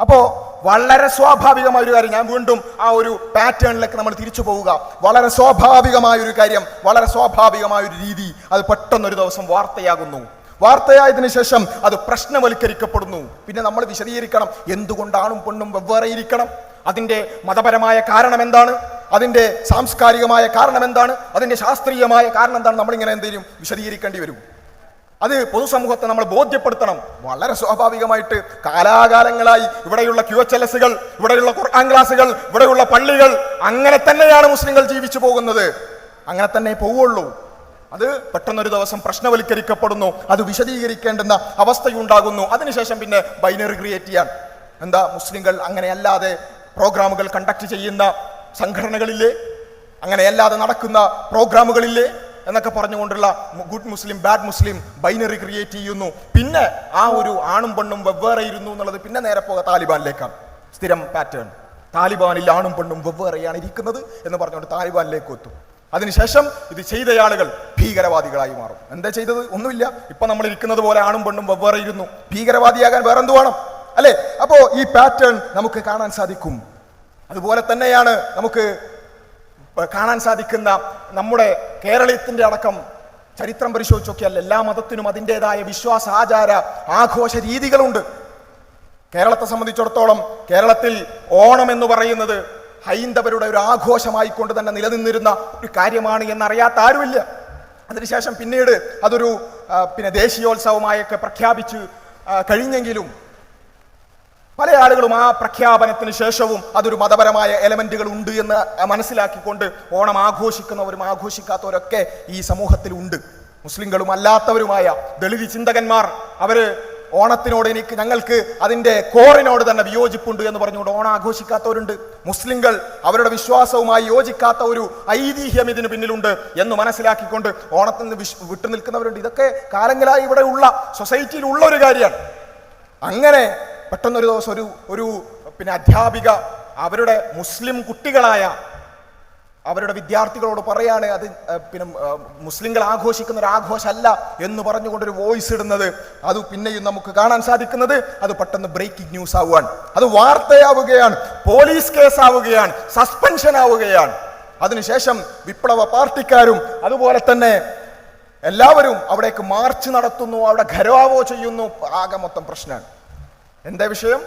അപ്പോ വളരെ സ്വാഭാവികമായ ഒരു കാര്യം. ഞാൻ വീണ്ടും ആ ഒരു പാറ്റേണിലേക്ക് നമ്മൾ തിരിച്ചു പോവുക. വളരെ സ്വാഭാവികമായ ഒരു കാര്യം വളരെ സ്വാഭാവികമായ ഒരു രീതി. അത് പെട്ടെന്നൊരു ദിവസം വാർത്തയാകുന്നു. വാർത്തയായതിനു ശേഷം അത് പ്രശ്നവൽക്കരിക്കപ്പെടുന്നു. പിന്നെ നമ്മൾ വിശദീകരിക്കണം. എന്തുകൊണ്ടാണും പെണ്ണും വെവ്വേറെ ഇരിക്കണം? അതിന്റെ മതപരമായ കാരണം എന്താണ് അതിന്റെ സാംസ്കാരികമായ കാരണം എന്താണ് അതിന്റെ ശാസ്ത്രീയമായ കാരണം എന്താണ് നമ്മളിങ്ങനെ എന്തെങ്കിലും വിശദീകരിക്കേണ്ടി വരും. അത് പൊതുസമൂഹത്തെ നമ്മൾ ബോധ്യപ്പെടുത്തണം. വളരെ സ്വാഭാവികമായിട്ട് കാലാകാലങ്ങളായി ഇവിടെയുള്ള ക്യു എച്ച് എൽ എസുകൾ ഇവിടെയുള്ള ഖുർആൻ ക്ലാസുകൾ ഇവിടെയുള്ള പള്ളികൾ അങ്ങനെ തന്നെയാണ് മുസ്ലിങ്ങൾ ജീവിച്ചു പോകുന്നത്. അങ്ങനെ തന്നെ പോവുള്ളൂ. അത് പെട്ടെന്നൊരു ദിവസം പ്രശ്നവൽക്കരിക്കപ്പെടുന്നു. അത് വിശദീകരിക്കേണ്ടുന്ന അവസ്ഥയുണ്ടാകുന്നു. അതിനുശേഷം പിന്നെ ബൈനറി ക്രിയേറ്റ് ചെയ്യാൻ. എന്താ? മുസ്ലിങ്ങൾ അങ്ങനെയല്ലാതെ പ്രോഗ്രാമുകൾ കണ്ടക്ട് ചെയ്യുന്ന സംഘടനകളില്ലേ? അങ്ങനെയല്ലാതെ നടക്കുന്ന പ്രോഗ്രാമുകളില്ലേ? എന്നൊക്കെ പറഞ്ഞുകൊണ്ടുള്ള good Muslim bad Muslim binary create ചെയ്യുന്നു. പിന്നെ ആ ഒരു ആണും പെണ്ണും വെവ്വേറെ ഇരുന്നു എന്നുള്ളത് പിന്നെ നേരെ പോക താലിബാനിലേക്കാണ്. സ്ഥിരം പാറ്റേൺ താലിബാനിൽ ആണും പെണ്ണും വെവ്വേറെയാണ് ഇരിക്കുന്നത് എന്ന് പറഞ്ഞുകൊണ്ട് താലിബാനിലേക്ക് എത്തും. അതിനുശേഷം ഇത് ചെയ്തയാളുകൾ ഭീകരവാദികളായി മാറും. എന്താ ചെയ്തത്? ഒന്നുമില്ല. ഇപ്പൊ നമ്മൾ ഇരിക്കുന്നത് പോലെ ആണും പെണ്ണും വെവ്വേറെ ഇരുന്നു. ഭീകരവാദിയാകാൻ വേറെന്തു വേണം? അല്ലെ? അപ്പോ ഈ പാറ്റേൺ നമുക്ക് കാണാൻ സാധിക്കും. അതുപോലെ തന്നെയാണ് നമുക്ക് കാണാൻ സാധിക്കുന്ന നമ്മുടെ കേരളത്തിന്റെ അടക്കം ചരിത്രം പരിശോധിച്ച് നോക്കിയാൽ എല്ലാ മതത്തിനും അതിന്റെതായ വിശ്വാസ ആചാര ആഘോഷ രീതികളുണ്ട്. കേരളത്തെ സംബന്ധിച്ചിടത്തോളം കേരളത്തിൽ ഓണം എന്ന് പറയുന്നത് ഹൈന്ദവരുടെ ഒരു ആഘോഷമായിക്കൊണ്ട് തന്നെ നിലനിന്നിരുന്ന ഒരു കാര്യമാണ് എന്നറിയാത്ത ആരുമില്ല. അതിനുശേഷം പിന്നീട് അതൊരു പിന്നെ ദേശീയോത്സവമായൊക്കെ പ്രഖ്യാപിച്ച് കഴിഞ്ഞെങ്കിലും പല ആളുകളും ആ പ്രഖ്യാപനത്തിന് ശേഷവും അതൊരു മതപരമായ എലമെന്റുകൾ ഉണ്ട് എന്ന് മനസ്സിലാക്കിക്കൊണ്ട് ഓണം ആഘോഷിക്കുന്നവരും ആഘോഷിക്കാത്തവരൊക്കെ ഈ സമൂഹത്തിൽ ഉണ്ട് മുസ്ലിങ്ങളും അല്ലാത്തവരുമായ ദളിത് ചിന്തകന്മാർ അവർ ഓണത്തിനോട് എനിക്ക് ഞങ്ങൾക്ക് അതിന്റെ കോറിനോട് തന്നെ വിയോജിപ്പുണ്ട് എന്ന് പറഞ്ഞുകൊണ്ട് ഓണം ആഘോഷിക്കാത്തവരുണ്ട്. മുസ്ലിങ്ങൾ അവരുടെ വിശ്വാസവുമായി യോജിക്കാത്ത ഒരു ഐതിഹ്യം ഇതിന് പിന്നിലുണ്ട് എന്ന് മനസ്സിലാക്കിക്കൊണ്ട് ഓണത്തിൽ നിന്ന് വിശ് വിട്ടു നിൽക്കുന്നവരുണ്ട് ഇതൊക്കെ കാലങ്ങളായി ഇവിടെ ഉള്ള സൊസൈറ്റിയിൽ ഉള്ള ഒരു കാര്യമാണ്. അങ്ങനെ പെട്ടെന്നൊരു ദിവസം ഒരു ഒരു പിന്നെ അധ്യാപിക അവരുടെ മുസ്ലിം കുട്ടികളായ അവരുടെ വിദ്യാർത്ഥികളോട് പറയാണ് അത് പിന്നെ മുസ്ലിങ്ങൾ ആഘോഷിക്കുന്ന ഒരു ആഘോഷമല്ല എന്ന് പറഞ്ഞുകൊണ്ട് ഒരു വോയിസ് ഇടുന്നത് അത് പിന്നെയും നമുക്ക് കാണാൻ സാധിക്കുന്നത്. അത് പെട്ടെന്ന് ബ്രേക്കിംഗ് ന്യൂസ് ആവുകയാണ്. അത് വാർത്തയാവുകയാണ്. പോലീസ് കേസ് ആവുകയാണ് സസ്പെൻഷൻ ആവുകയാണ്. അതിനുശേഷം വിപ്ലവ പാർട്ടിക്കാരും അതുപോലെ തന്നെ എല്ലാവരും അവിടേക്ക് മാർച്ച് നടത്തുന്നു അവിടെ ഖരാവോ ചെയ്യുന്നു ആകെ മൊത്തം പ്രശ്നമാണ്. എന്താ വിഷയം?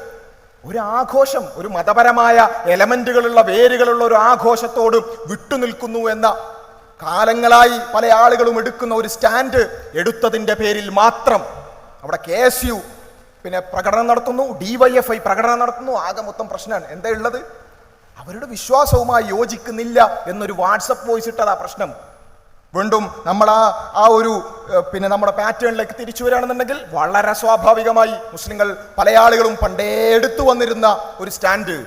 ഒരു ആഘോഷം ഒരു മതപരമായ എലമെന്റുകളുള്ള വേരുകളുള്ള ഒരു ആഘോഷത്തോട് വിട്ടുനിൽക്കുന്നു എന്ന കാലങ്ങളായി പല ആളുകളും എടുക്കുന്ന ഒരു സ്റ്റാൻഡ് എടുത്തതിന്റെ പേരിൽ മാത്രം അവിടെ കെ എസ് യു പിന്നെ പ്രകടനം നടത്തുന്നു ഡി വൈ എഫ് ഐ പ്രകടനം നടത്തുന്നു ആകെ മൊത്തം പ്രശ്നമാണ്. എന്താ ഉള്ളത്? അവരുടെ വിശ്വാസവുമായി യോജിക്കുന്നില്ല എന്നൊരു വാട്സപ്പ് വോയിസ് ഇട്ടതാ പ്രശ്നം. വീണ്ടും നമ്മൾ ആ ആ ഒരു പിന്നെ നമ്മുടെ പാറ്റേണിലേക്ക് തിരിച്ചു വരികയാണെന്നുണ്ടെങ്കിൽ വളരെ സ്വാഭാവികമായി മുസ്ലിങ്ങൾ പല ആളുകളും പണ്ടേ എടുത്തു വന്നിരുന്ന ഒരു സ്റ്റാൻഡ്.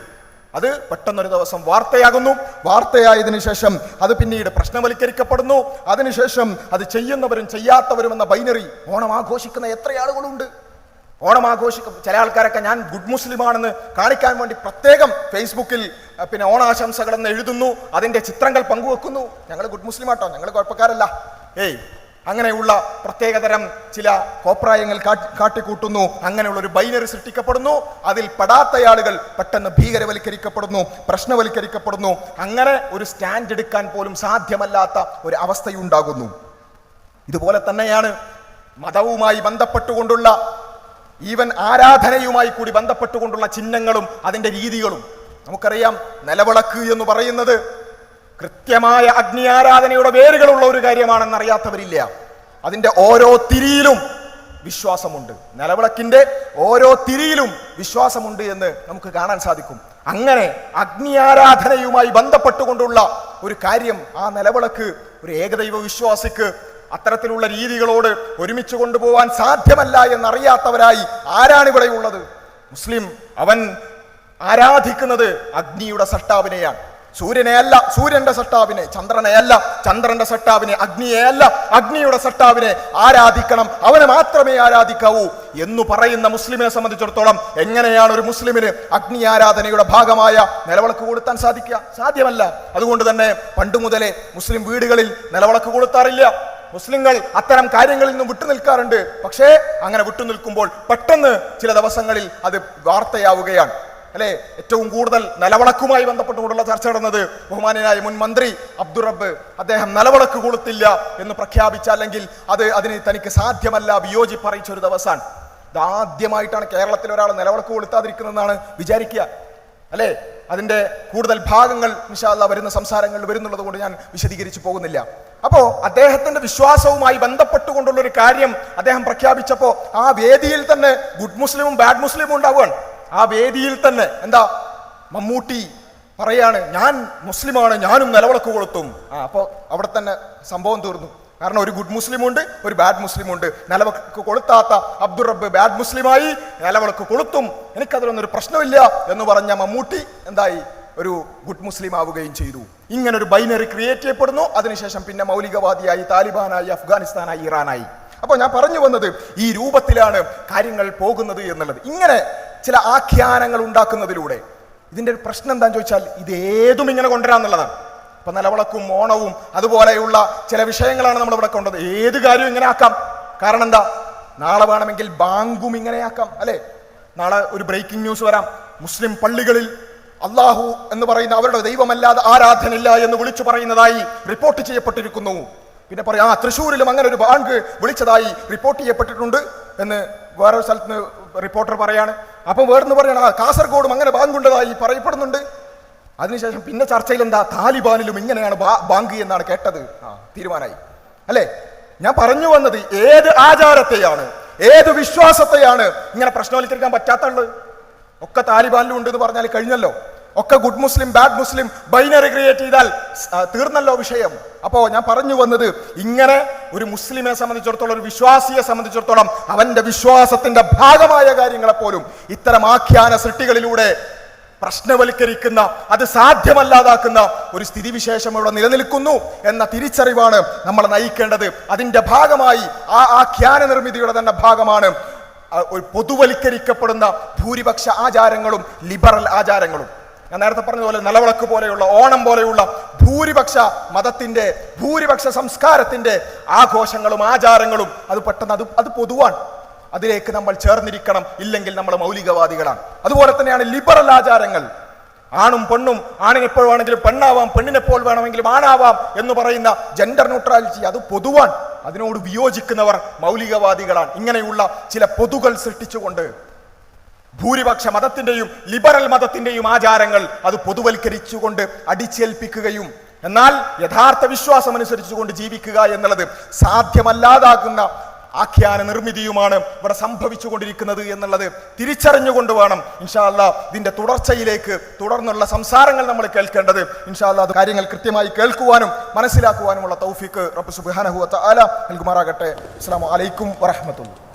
അത് പെട്ടെന്നൊരു ദിവസം വാർത്തയാകുന്നു. വാർത്തയായതിനു ശേഷം അത് പിന്നീട് പ്രശ്നവൽക്കരിക്കപ്പെടുന്നു. അതിനുശേഷം അത് ചെയ്യുന്നവരും ചെയ്യാത്തവരും എന്ന ബൈനറി ഓണം ആഘോഷിക്കുന്ന എത്ര ആളുകളുണ്ട്? ഓണം ആഘോഷിക്കും ചില ആൾക്കാരൊക്കെ ഞാൻ ഗുഡ് മുസ്ലിമാണെന്ന് കാണിക്കാൻ വേണ്ടി പ്രത്യേകം ഫേസ്ബുക്കിൽ പിന്നെ ഓണാശംസകളെന്ന് എഴുതുന്നു അതിന്റെ ചിത്രങ്ങൾ പങ്കുവെക്കുന്നു. ഞങ്ങൾ ഗുഡ് മുസ്ലിം ആട്ടോ ഞങ്ങൾ കുഴപ്പക്കാരല്ല. ഏയ് അങ്ങനെയുള്ള പ്രത്യേകതരം ചില കോപ്രായങ്ങൾ കാട്ടി- കാട്ടിക്കൂട്ടുന്നു അങ്ങനെയുള്ള ഒരു ബൈനറി സൃഷ്ടിക്കപ്പെടുന്നു അതിൽ പെടാത്ത ആളുകൾ പെട്ടെന്ന് ഭീകരവൽക്കരിക്കപ്പെടുന്നു പ്രശ്നവൽക്കരിക്കപ്പെടുന്നു അങ്ങനെ ഒരു സ്റ്റാൻഡ് എടുക്കാൻ പോലും സാധ്യമല്ലാത്ത ഒരു അവസ്ഥയുണ്ടാകുന്നു. ഇതുപോലെ തന്നെയാണ് മതവുമായി ബന്ധപ്പെട്ടുകൊണ്ടുള്ള ഈവൻ ആരാധനയുമായി കൂടി ബന്ധപ്പെട്ടുകൊണ്ടുള്ള ചിഹ്നങ്ങളും അതിന്റെ രീതികളും. നമുക്കറിയാം നിലവിളക്ക് എന്ന് പറയുന്നത് കൃത്യമായ അഗ്നി ആരാധനയുടെ വേരുകളുള്ള ഒരു കാര്യമാണെന്ന് അറിയാത്തവരില്ല അതിന്റെ ഓരോ തിരിയിലും വിശ്വാസമുണ്ട്. നിലവിളക്കിന്റെ ഓരോ തിരിയിലും വിശ്വാസമുണ്ട് എന്ന് നമുക്ക് കാണാൻ സാധിക്കും. അങ്ങനെ അഗ്നി ആരാധനയുമായി ബന്ധപ്പെട്ടുകൊണ്ടുള്ള ഒരു കാര്യം ആ നിലവിളക്ക് ഒരു ഏകദൈവ വിശ്വാസിക്ക് അത്തരത്തിലുള്ള രീതികളോട് ഒരുമിച്ച് കൊണ്ടുപോകാൻ സാധ്യമല്ല എന്നറിയാത്തവരായി ആരാണ് ഇവിടെ ഉള്ളത്? മുസ്ലിം അവൻ ആരാധിക്കുന്നത് അഗ്നിയുടെ സട്ടാവിനെയാണ് സൂര്യനെയല്ല സൂര്യന്റെ സട്ടാവിനെ ചന്ദ്രനെയല്ല ചന്ദ്രന്റെ സട്ടാവിനെ അഗ്നിയെയല്ല അഗ്നിയുടെ സട്ടാവിനെ ആരാധിക്കണം അവനെ മാത്രമേ ആരാധിക്കാവൂ എന്ന് പറയുന്ന മുസ്ലിമിനെ സംബന്ധിച്ചിടത്തോളം എങ്ങനെയാണ് ഒരു മുസ്ലിമിന് അഗ്നി ആരാധനയുടെ ഭാഗമായ നിലവിളക്ക് കൊടുത്താൻ സാധിക്കുക? സാധ്യമല്ല. അതുകൊണ്ട് തന്നെ പണ്ട് മുതലേ മുസ്ലിം വീടുകളിൽ നിലവിളക്ക് കൊളുത്താറില്ല. മുസ്ലിങ്ങൾ അത്തരം കാര്യങ്ങളിൽ നിന്നും വിട്ടുനിൽക്കാറുണ്ട്. പക്ഷേ അങ്ങനെ വിട്ടുനിൽക്കുമ്പോൾ പെട്ടെന്ന് ചില ദിവസങ്ങളിൽ അത് വാർത്തയാവുകയാണ്. അല്ലെ? ഏറ്റവും കൂടുതൽ നിലവിളക്കുമായി ബന്ധപ്പെട്ടുകൊണ്ടുള്ള ചർച്ച നടന്നത് ബഹുമാനായ മുൻ മന്ത്രി അബ്ദുറബ് അദ്ദേഹം നിലവിളക്ക് കൊളുത്തില്ല എന്ന് പ്രഖ്യാപിച്ച അല്ലെങ്കിൽ അത് അതിന് തനിക്ക് സാധ്യമല്ല വിയോജിപ്പ് അറിയിച്ച ഒരു ദിവസമാണ്. ഇതാദ്യമായിട്ടാണ് കേരളത്തിൽ ഒരാൾ നിലവിളക്ക് കൊളുത്താതിരിക്കുന്നതെന്നാണ് വിചാരിക്കുക. അല്ലേ? അതിന്റെ കൂടുതൽ ഭാഗങ്ങൾ വിശാല വരുന്ന സംസാരങ്ങളിൽ വരുന്നുള്ളത് കൊണ്ട് ഞാൻ വിശദീകരിച്ചു പോകുന്നില്ല. അപ്പോൾ അദ്ദേഹത്തിന്റെ വിശ്വാസവുമായി ബന്ധപ്പെട്ടുകൊണ്ടുള്ള ഒരു കാര്യം അദ്ദേഹം പ്രഖ്യാപിച്ചപ്പോൾ ആ വേദിയിൽ തന്നെ ഗുഡ് മുസ്ലിമും ബാഡ് മുസ്ലിമും ഉണ്ടാവുകയാണ്. ആ വേദിയിൽ തന്നെ എന്താ? മമ്മൂട്ടി പറയാണ് ഞാൻ മുസ്ലിമാണ് ഞാനും നിലവിളക്ക് കൊളുത്തും. ആ അപ്പോൾ അവിടെ തന്നെ സംഭവം തീർന്നു. കാരണം ഒരു ഗുഡ് മുസ്ലിം ഉണ്ട് ഒരു ബാഡ് മുസ്ലിം ഉണ്ട്. നിലവിളക്ക് കൊളുത്താത്ത അബ്ദുറബ് ബാഡ് മുസ്ലിമായി നിലവിളക്ക് കൊളുത്തും. എനിക്കതിലൊന്നും ഒരു പ്രശ്നമില്ല എന്ന് പറഞ്ഞ മമ്മൂട്ടി എന്തായി? ഒരു ഗുഡ് മുസ്ലിം ആവുകയും ചെയ്തു. ഇങ്ങനെ ഒരു ബൈനറി ക്രിയേറ്റ് ചെയ്യപ്പെടുന്നു. അതിനുശേഷം പിന്നെ മൗലികവാദിയായി താലിബാനായി അഫ്ഗാനിസ്ഥാനായി ഇറാനായി. അപ്പോൾ ഞാൻ പറഞ്ഞു വന്നത് ഈ രൂപത്തിലാണ് കാര്യങ്ങൾ പോകുന്നത് എന്നുള്ളത്. ഇങ്ങനെ ചില ആഖ്യാനങ്ങൾ ഉണ്ടാക്കുന്നതിലൂടെ ഇതിന്റെ ഒരു പ്രശ്നം എന്താണെന്ന് ചോദിച്ചാൽ ഇത് ഇങ്ങനെ കൊണ്ടുവരാന്നുള്ളതാണ് ഇപ്പൊ നിലവിളക്കും ഓണവും അതുപോലെയുള്ള ചില വിഷയങ്ങളാണ് നമ്മൾ ഇവിടെ കൊണ്ടത്. ഏത് കാര്യവും ഇങ്ങനെ ആക്കാം. കാരണം എന്താ? നാളെ വേണമെങ്കിൽ ബാങ്കും ഇങ്ങനെയാക്കാം അല്ലെ? നാളെ ഒരു ബ്രേക്കിംഗ് ന്യൂസ് വരാം. മുസ്ലിം പള്ളികളിൽ അള്ളാഹു എന്ന് പറയുന്ന അവരുടെ ദൈവമല്ലാതെ ആരാധനയില്ല എന്ന് വിളിച്ചു പറയുന്നതായി റിപ്പോർട്ട് ചെയ്യപ്പെട്ടിരിക്കുന്നു. പിന്നെ പറയാം ആ തൃശ്ശൂരിലും അങ്ങനെ ഒരു ബാങ്ക് വിളിച്ചതായി റിപ്പോർട്ട് ചെയ്യപ്പെട്ടിട്ടുണ്ട് എന്ന് വേറെ സ്ഥലത്ത് റിപ്പോർട്ടർ പറയാണ്. അപ്പം വേറെന്ന് പറയണം ആ കാസർഗോഡും അങ്ങനെ ബാങ്ക് ഉണ്ടതായി പറയപ്പെടുന്നുണ്ട്. അതിനുശേഷം പിന്നെ ചർച്ചയിൽ എന്താ താലിബാനിലും ഇങ്ങനെയാണ് ബാങ്ക് എന്നാണ് കേട്ടത്. ആ. തീരുമാനമായി. അല്ലേ? ഞാൻ പറഞ്ഞു വന്നത് ഏത് ആചാരത്തെയാണ് ഏത് വിശ്വാസത്തെയാണ് ഇങ്ങനെ പ്രശ്നവൽക്കരിക്കാൻ പറ്റാത്തുള്ളത് ഒക്കെ താലിബാനിലും ഉണ്ട് എന്ന് പറഞ്ഞാൽ കഴിഞ്ഞല്ലോ. ഒക്കെ good Muslim bad Muslim binary create ചെയ്താൽ തീർന്നല്ലോ വിഷയം. അപ്പോ ഞാൻ പറഞ്ഞു വന്നത് ഇങ്ങനെ ഒരു മുസ്ലിമെ സംബന്ധിച്ചിടത്തോളം ഒരു വിശ്വാസിയെ സംബന്ധിച്ചിടത്തോളം അവന്റെ വിശ്വാസത്തിന്റെ ഭാഗമായ കാര്യങ്ങളെ പോലും ഇത്തരം ആഖ്യാന സൃഷ്ടികളിലൂടെ പ്രശ്നവൽക്കരിക്കുന്ന അത് സാധ്യമല്ലാതാക്കുന്ന ഒരു സ്ഥിതിവിശേഷം ഇവിടെ നിലനിൽക്കുന്നു എന്ന തിരിച്ചറിവാണ് നമ്മൾ നയിക്കേണ്ടത്. അതിന്റെ ഭാഗമായി ആ ആഖ്യാന നിർമ്മിതിയുടെ തന്നെ ഭാഗമാണ് ഒരു പൊതുവൽക്കരിക്കപ്പെടുന്ന ഭൂരിപക്ഷ ആചാരങ്ങളും ലിബറൽ ആചാരങ്ങളും. ഞാൻ നേരത്തെ പറഞ്ഞതുപോലെ നിലവിളക്ക് പോലെയുള്ള ഓണം പോലെയുള്ള ഭൂരിപക്ഷ മതത്തിന്റെ ഭൂരിപക്ഷ സംസ്കാരത്തിന്റെ ആഘോഷങ്ങളും ആചാരങ്ങളും അത് പെട്ടെന്ന് അത് അത് പൊതുവാണ്. അതിലേക്ക് നമ്മൾ ചേർന്നിരിക്കണം. ഇല്ലെങ്കിൽ നമ്മൾ മൗലികവാദികളാണ്. അതുപോലെ തന്നെയാണ് ലിബറൽ ആചാരങ്ങൾ. ആണും പെണ്ണും ആണിനെപ്പോൾ വേണമെങ്കിലും പെണ്ണാവാം പെണ്ണിനെപ്പോൾ വേണമെങ്കിലും ആണാവാം എന്ന് പറയുന്ന ജെൻഡർ ന്യൂട്രാലിറ്റി അത് പൊതുവാണ്. അതിനോട് വിയോജിക്കുന്നവർ മൗലികവാദികളാണ്. ഇങ്ങനെയുള്ള ചില പൊതുകൾ സൃഷ്ടിച്ചുകൊണ്ട് ഭൂരിപക്ഷ മതത്തിന്റെയും ലിബറൽ മതത്തിന്റെയും ആചാരങ്ങൾ അത് പൊതുവൽക്കരിച്ചുകൊണ്ട് അടിച്ചേൽപ്പിക്കുകയും എന്നാൽ യഥാർത്ഥ വിശ്വാസം അനുസരിച്ചുകൊണ്ട് ജീവിക്കുക എന്നുള്ളത് സാധ്യമല്ലാതാകുന്ന ആഖ്യാന നിർമ്മിതിയുമാണ് ഇവിടെ സംഭവിച്ചുകൊണ്ടിരിക്കുന്നത് എന്നുള്ളത് തിരിച്ചറിഞ്ഞുകൊണ്ട് വേണം ഇൻഷാല്ല ഇതിന്റെ തുടർച്ചയിലേക്ക് തുടർന്നുള്ള സംസാരങ്ങൾ നമ്മൾ കേൾക്കേണ്ടത്. ഇൻഷാല്ല കാര്യങ്ങൾ കൃത്യമായി കേൾക്കുവാനും മനസ്സിലാക്കുവാനുമുള്ള തൗഫീക്ക് റബ്ബ് സുബ്ഹാനഹു അല നൽകുമാറാകട്ടെ. അസ്സാം വലൈക്കും വറഹ്മത്തുള്ളാഹി